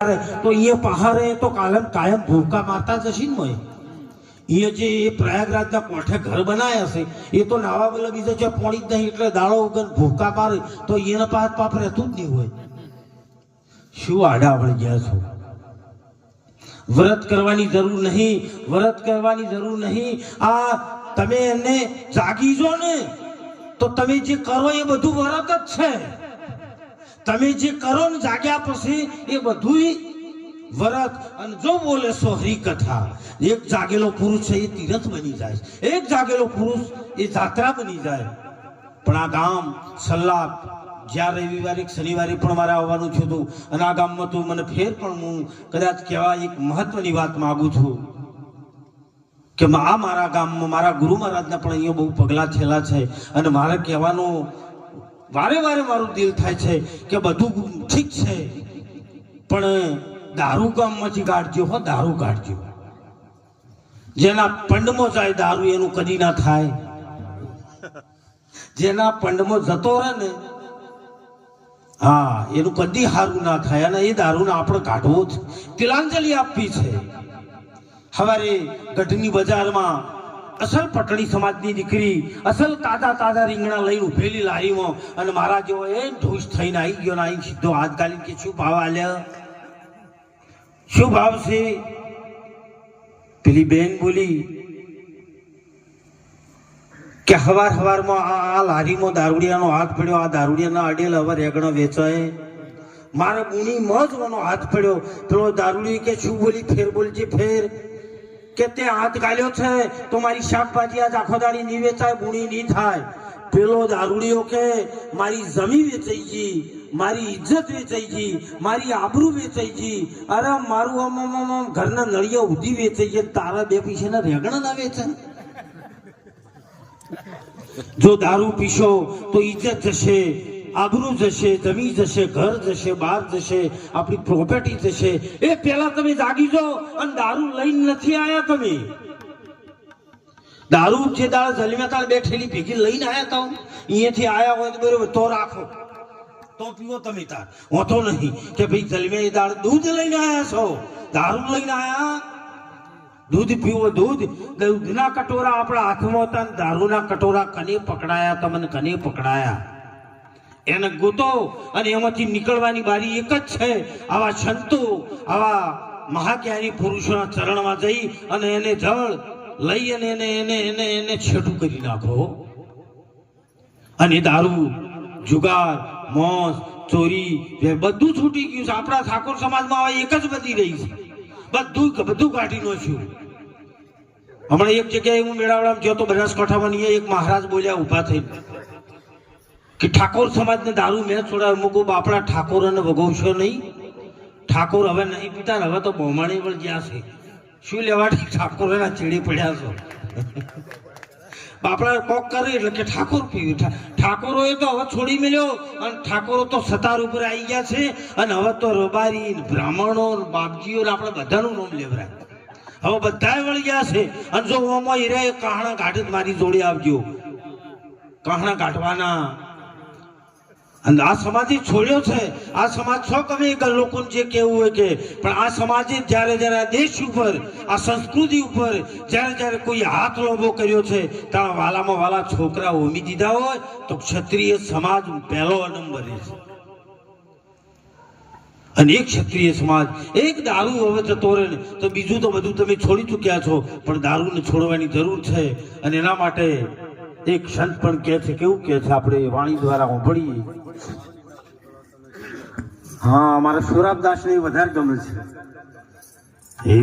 તો એ પહાડે તો કાલમ કાયમ ભૂકા મારતા જ હશે ને એ જે એ પ્રયાગરાજના કોઠે ઘર બનાયા છે, એ તો નાવા બદલે બીજો જે પોણી જ નહીં, એટલે દાળો ઉગન ભૂકા મારે, તો એને પાપ પાપ રહેતું જ નહીં હોય. શું આડા વળી ગયા છો? વ્રત કરવાની જરૂર નહીં, વ્રત કરવાની જરૂર નહીં. આ તમે એને જાગી જો ને, તો તમે જે કરો એ બધું વ્રત જ છે. તમે જે કરો ને જાગ્યા પછી એ બધું વરત. અને જો બોલે સો હરિકથા. એક જાગેલો પુરુષ છે એ તીરથ બની જાય. એક જાગેલો પુરુષ એ જાત્રા બની જાય. પણ આ ગામ સલ્લાક જ્યાં રવિવારે શનિવારે પણ મારે આવવાનું થયું હતું. અને આ ગામમાં તો મને ફેર પણ હું કદાચ કહેવા એક મહત્વની વાત માગું છું. કે આ મારા ગામમાં મારા ગુરુ મહારાજના પણ અહીંયા બહુ પગલાં થયેલા છે. અને મારે કહેવાનું વારે વારે મારું દિલ થાય છે કે બધું ઠીક છે. પણ દારૂ ગામમાંથી કાઢજો હો, દારૂ કાઢજો. જેના પંડમાં જાય દારૂ એનું કદી ના થાય. જેના પંડમાં જતો રહે ને, હા, એનું કદી સારું ના થાય અને એ દારૂને આપણે કાઢવો જ. તિલાંજલિ આપવી છે. હવારે ગઢની બજારમાં અસલ પટણી સમાજની દીકરી, અસલ તાજા તાજા રીંગણા લઈ ઉભેલી લારીમાં અને મારા જેવો એ ઢૂસ થઈને આવી ગયો અહીં સીધો હાથ ગાલી કે શું ભાવ આલ્યા? શું ભાવ છે? પેલી બેન બોલી કે હવાર હવારમાં આ લારીમાં દારૂડિયાનો હાથ પડ્યો, આ દારૂડિયાના અડેલ હવે રેગણો વેચાય. મારે ગુણી મહત્વનો હાથ પડ્યો. પેલો દારૂડી કે શું બોલી? ફેર બોલજે, ફેર. કે તે હાથ ગાલ્યો છે, તો મારી શાકભાજી આજ આખો દાડી નહીં વેચાય ગુણી નહીં થાય. પેલો દારૂડીઓ કે, મારી જમી વેચાઈ ગઈ, મારી ઇજ્જત વેચાઈ ગઈ, મારી આબરૂ વેચાઈ ગઈ. અરે મારું આમ આમ આમ ઘરના નળિયા ઉધી વેચાઈ ગઈ તારા બે પૈસાના રેગણા ના વેચાય. જો દારૂ પીશો, તો ઇજ્જત જશે આબરૂ જશે જમી જશે, ઘર જશે, બાર જશે, આપણી પ્રોપર્ટી જશે. એ પહેલા તમે જાગી જાઓ અને દારૂ લઈને નથી આયા તમે. દારૂ જે દાળ જલમ્યા તાળ બેઠેલી ભેગી લઈને આયા તા અહીંયાથી આયા હોય તો બરોબર, તો રાખો. તો પીવો તમે તાર. હોતો નહીં કે ભાઈ જલમ્યા એ દાળ દૂધ લઈને આયા છો. દારૂ લઈને આયા? દૂધ પીવો, દૂધ. દૂધના કટોરા આપણા હાથમાં હતા અને દારૂના કટોરા કને પકડાયા, તમને કને પકડાયા? એને ગોતો અને એમાંથી નીકળવાની બારી એક જ છે. આવા સંતો, આવા મહાજ્ઞાની પુરુષોના ચરણમાં જઈ અને એને જળ લઈ અને એને એને એને એને છેટું કરી નાખો. અને દારૂ, જુગાર, મોસ, ચોરી બધું છૂટી ગયું છે. આપણા ઠાકોર સમાજમાં હવે એક જ બધી રહી છે. બધું બધું કાઢી નાખ્યું. હમણાં એક જગ્યાએ હું મેળાવડામાં ગયો તો બનાસકાંઠામાં એક મહારાજ બોલ્યા ઊભા થઈને. કે ઠાકોર સમાજને દારૂ મેં છોડાવ્યો, મૂકું બાપડા ઠાકોરને ભોગવશો નહીં. ઠાકોર હવે નહીં પીતા હવે તો બહુમાણી પણ જ્યાં છે. શું લેવા ઠાકોરના ચીડી પડ્યા છો. બાપડા કોક કરે એટલે કે ઠાકોર પીવું. ઠાકોરોએ તો હવે છોડી મેલ્યો અને ઠાકોરો તો સતાર ઉપર આવી ગયા છે અને હવે તો રબારી બ્રાહ્મણો બાપજીઓ આપણે બધાનું નામ લેવરાય. હવે બધાએ વળી ગયા છે. અને જો ઓમાં હીરા કાહણા જ મારી જોડે આવજો. કાહણા કાઢવાના અને આ સમાજે છોડ્યો છે. આ સમાજ છો તમે લોકોને જે કહેવું હોય કે, પણ આ સમાજે જ્યારે જ્યારે આ દેશ ઉપર, આ સંસ્કૃતિ ઉપર જ્યારે જ્યારે કોઈ હાથ લોભો કર્યો છે ત્યાં વાલામાં વાલા છોકરા હોમી દીધા હોય, તો ક્ષત્રિય સમાજ પહેલો નંબરે છે અને એક ક્ષત્રિય સમાજ, એક દારૂ હવે જતો રહે ને, તો બીજું તો બધું તમે છોડી ચૂક્યા છો, પણ દારૂને છોડવાની જરૂર છે. અને એના માટે એક સંત પણ કહે છે કેવું કહે છે આપણે વાણી દ્વારા સાંભળીએ હા અમારા સુરાબદાસ ને વધારે ગમે છે. હે